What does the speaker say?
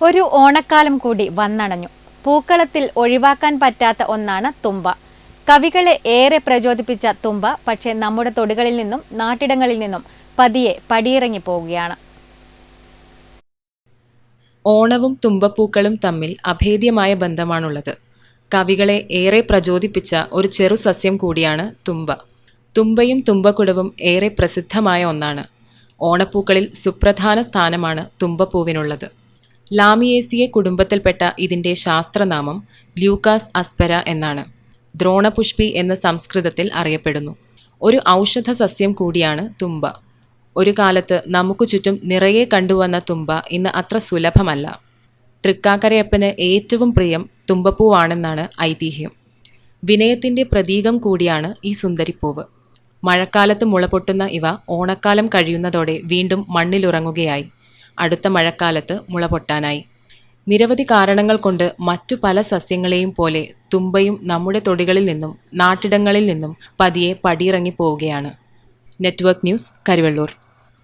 ഒരു ഓണക്കാലം കൂടി വന്നണഞ്ഞു. പൂക്കളത്തിൽ ഒഴിവാക്കാൻ പറ്റാത്ത ഒന്നാണ് തുമ്പ. കവികളെ ഏറെ പ്രചോദിപ്പിച്ച തുമ്പ പക്ഷേ നമ്മുടെ തൊടുകളിൽ നിന്നും നാട്ടിടങ്ങളിൽ നിന്നും പതിയെ പടിയിറങ്ങി പോവുകയാണ്. ഓണവും തുമ്പപ്പൂക്കളും തമ്മിൽ അഭേദ്യമായ ബന്ധമാണുള്ളത്. കവികളെ ഏറെ പ്രചോദിപ്പിച്ച ഒരു ചെറു സസ്യം കൂടിയാണ് തുമ്പ. തുമ്പയും തുമ്പക്കുടവും ഏറെ പ്രസിദ്ധമായ ഒന്നാണ്. ഓണപ്പൂക്കളിൽ സുപ്രധാന സ്ഥാനമാണ് തുമ്പപ്പൂവിനുള്ളത്. ലാമിയേസിയെ കുടുംബത്തിൽപ്പെട്ട ഇതിന്റെ ശാസ്ത്രനാമം ല്യൂക്കാസ് അസ്പെര എന്നാണ്. ദ്രോണപുഷ്പി എന്ന സംസ്കൃതത്തിൽ അറിയപ്പെടുന്നു. ഒരു ഔഷധ സസ്യം കൂടിയാണ് തുമ്പ. ഒരു കാലത്ത് നമുക്ക് ചുറ്റും നിറയെ കണ്ടുവന്ന തുമ്പ ഇന്ന് അത്ര സുലഭമല്ല. തൃക്കാക്കരയപ്പന് ഏറ്റവും പ്രിയം തുമ്പപ്പൂവാണെന്നാണ് ഐതിഹ്യം. വിനയത്തിന്റെ പ്രതീകം കൂടിയാണ് ഈ സുന്ദരിപ്പൂവ്. മഴക്കാലത്ത് മുളപൊട്ടുന്ന ഇവ ഓണക്കാലം കഴിയുന്നതോടെ വീണ്ടും മണ്ണിലുറങ്ങുകയായി. അടുത്ത മഴക്കാലത്ത് മുള പൊട്ടാനായി. നിരവധി കാരണങ്ങൾ കൊണ്ട് മറ്റു പല സസ്യങ്ങളെയും പോലെ തുമ്പയും നമ്മുടെ തൊടികളിൽ നിന്നും നാട്ടിടങ്ങളിൽ നിന്നും പതിയെ പടിയിറങ്ങി പോവുകയാണ്. Network news Karivellur.